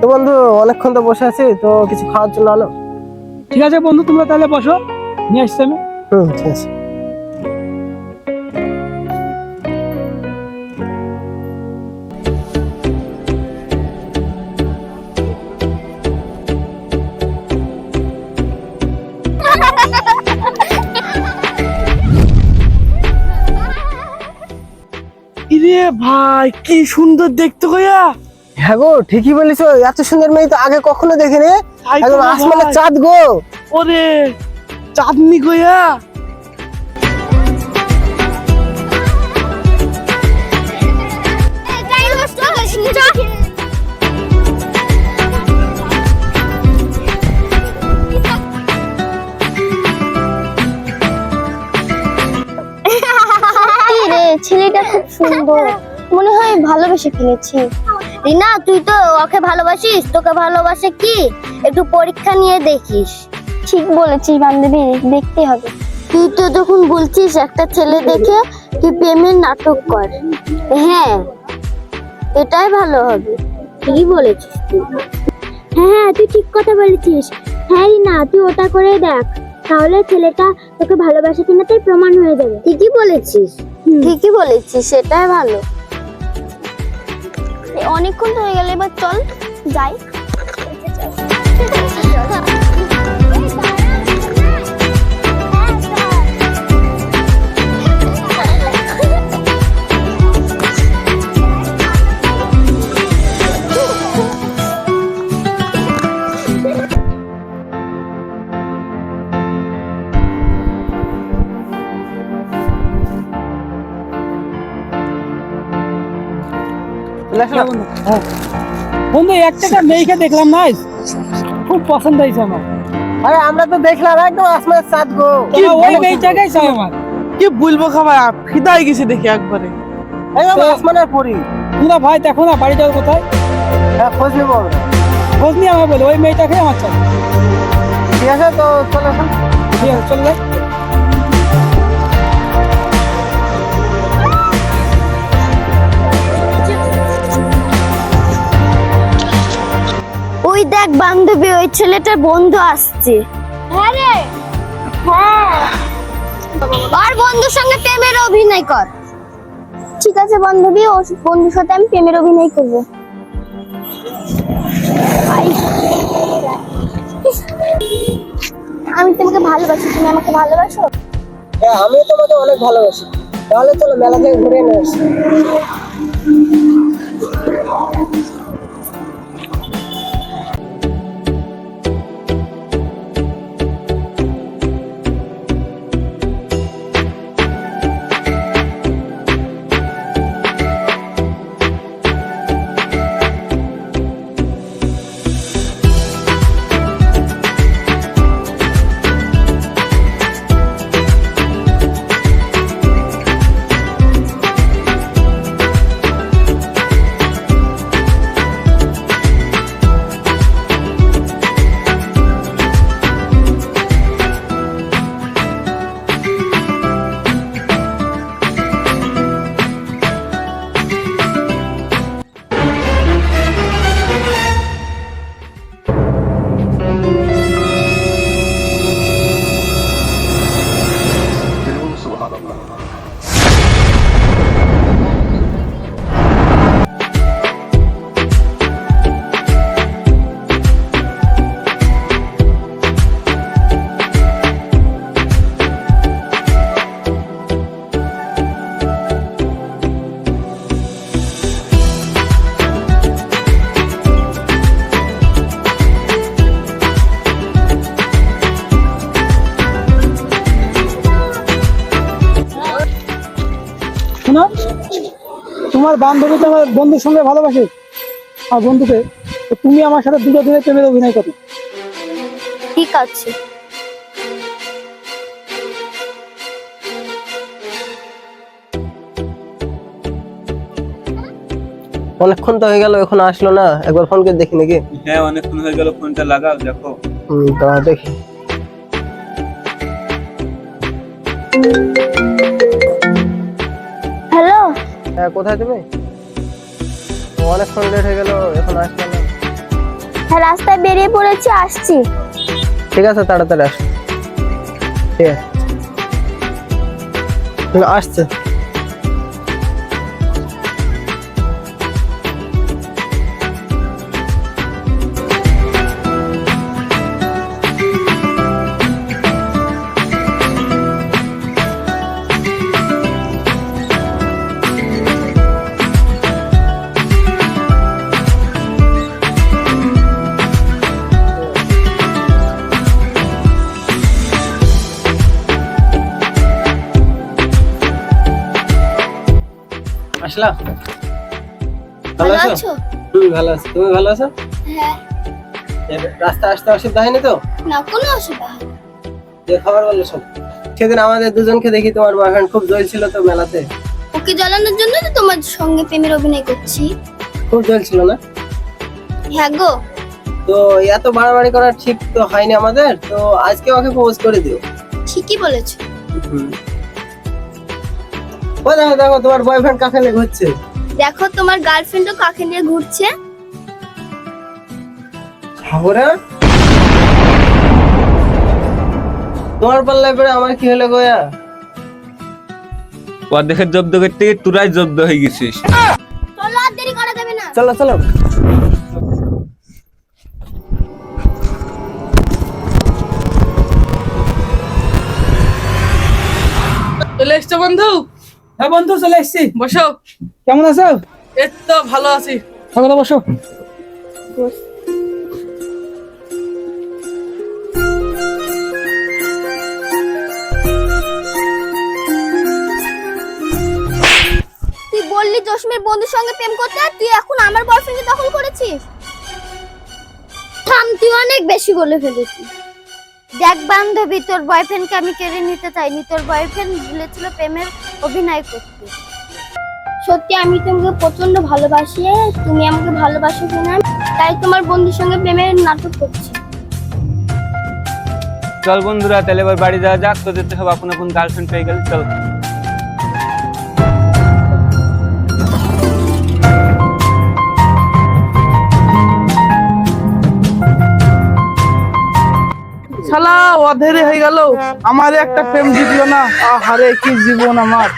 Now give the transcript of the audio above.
তো বন্ধু অনেকক্ষণ তো বসে আছি তো কিছু খাওয়ার জন্য আনো ঠিক আছে বন্ধু তোমরা তাহলে বসো নিয়ে আসছি আমি। হুম ঠিক আছে। ভাই কি সুন্দর দেখতে গয়া। হ্যাঁ গো ঠিকই বলিস এত সুন্দর মেয়ে তো আগে কখনো দেখিনি। একদম ভাই। আসমানের চাঁদ গো। ওরে চাঁদনি গয়া ছেলেটা খুব সুন্দর। মনে হয় ভালোবেসে ফেলেছি। রিনা তুই তো ওকে ভালোবাসিস তোকে ভালোবাসে কি? একটু পরীক্ষা নিয়ে দেখিস। ঠিক বলেছিস বান্ধবী দেখতে হবে। তুই তো যখন বলছিস একটা ছেলে দেখে তুই প্রেমের নাটক কর। হ্যাঁ এটাই ভালো হবে। ঠিকই বলেছিস তুই। হ্যাঁ তুই ঠিক কথা বলেছিস। হ্যাঁ না তুই ওটা করে দেখ। তাহলে ছেলেটা তোকে ভালোবাসে কিনা তাই প্রমাণ হয়ে যাবে। ঠিকই বলেছিস। ঠিকই বলেছিস সেটাই ভালো। অনেকক্ষণ হয়ে গেলে এবার চল যাই। বন্ধু হ্যাঁ। বন্ধু একটা একটা মেয়েকে দেখলাম না খুব পছন্দ হয়েছে আমার। আরে আমরা তো দেখলাম একদম আসমানের চাঁদ গো। তোমরা ওই মেয়েটাকেই চাই আমার? কি বলব খাবার? ফিদাই গেছে দেখি একবারে। একদম আসমানের পরি। তোমরা ভাই দেখো না বাড়ি যাও কোথায়? হ্যাঁ খোঁজ নেব খোঁজ নিয়ে আমাকে বলে ওই মেয়েটাকে আমার চাই। ঠিক আছে তো চলে আসো ঠিক আছে চলে যাই। দেখ বান্ধবী ওই ছেলেটার বন্ধু আসছে। হ্যাঁ রে। আর বন্ধুর সঙ্গে প্রেমের অভিনয় কর। ঠিক আছে বান্ধবী ও বন্ধুর সাথে আমি প্রেমের অভিনয় করব। আমি তোমাকে ভালোবাসি তুমি আমাকে ভালোবাসো? হ্যাঁ আমিও তোমাকে অনেক ভালোবাসি। তাহলে চলো মেলা থেকে ঘুরে নিয়ে আসি। তোমার বান্ধবী তো আমার বন্ধুর সঙ্গে ভালোবাসে আর বন্ধুকে তো তুমি আমার সাথে দুটো দিনের প্রেমের অভিনয় করো। ঠিক আছে। অনেকক্ষণ তো হয়ে গেল এখন আসলো না? একবার ফোন করে দেখি নাকি? হ্যাঁ অনেকক্ষণ হয়ে গেল ফোনটা লাগাও দেখো। হুম তো দেখি। হ্যাঁ কোথায় তুমি? অনেকক্ষণ লেট হয়ে গেল এখন আসলো না। হ্যাঁ রাস্তায় বেরিয়ে পড়েছি আসছি। ঠিক আছে তাড়াতাড়ি আস। ঠিক আছে। আসছে। ভালো আছো? হুম ভালো আছি? তুমি ভালো আছো? হ্যাঁ। রাস্তা আসতে অসুবিধা হয়নি তো? না কোনো অসুবিধা হয়নি। যে খবর বলো সব। সেদিন আমাদের দুজনকে দেখি তোমার বয়ফ্রেন্ড খুব জ্বলছিল তো মেলাতে। ওকে জ্বালানোর জন্য তো তোমার সঙ্গে প্রেমের অভিনয় করছি। খুব জ্বলছিল না? হ্যাঁ গো। তো এত বাড়াবাড়ি করা ঠিক তো হয়নি আমাদের তো আজকে ওকে প্রপোজ করে দিও। ঠিকই বলেছ। ও দেখো দেখো তোমার বয়ফ্রেন্ড কাকে নিয়ে ঘুরছে? দেখো তোমার গার্লফ্রেন্ডও কাকে নিয়ে ঘুরছে? খবরা তোমার পাল্লায় পরে আমার কি হলো গোয়া অর্ধেকের জব্দ করতে গিয়ে তোরাই জব্দ হয়ে গেছিস। চলো আর দেরি করা যাবে না। চলো চলো। চলে এসছো বন্ধু? হ্যাঁ বন্ধু চলে এসছি বসো। কেমন আছো? এই তো ভালো আছি। সকালে বসো। তুই বললি জসমের বন্ধুর সঙ্গে প্রেম করতে আর তুই এখন আমার বয়ফ্রেন্ডকে দখল করেছিস? থাম তুই অনেক বেশি বলে ফেলেছিস। দেখ বান্ধবী তোর বয়ফ্রেন্ডকে আমি কেড়ে নিতে চাইনি। তোর বয়ফ্রেন্ড বলেছিল প্রেমের অভিনয় করতে। সত্যি, আমি তোমাকে প্রচণ্ড ভালোবাসি, তুমি আমাকে ভালোবাসো কিনা? তাই তোমার বন্ধুর সঙ্গে প্রেমের নাটক করছি। চল বন্ধুরা, তাহলে এবার বাড়ি যাওয়া যাক। তোদের তো সব আপন আপন গার্লফ্রেন্ড পেয়ে গেল, চল। অধেরে হয়ে গেল। আমার একটা প্রেম জিতলো না। আহারে কি জীবন আমার।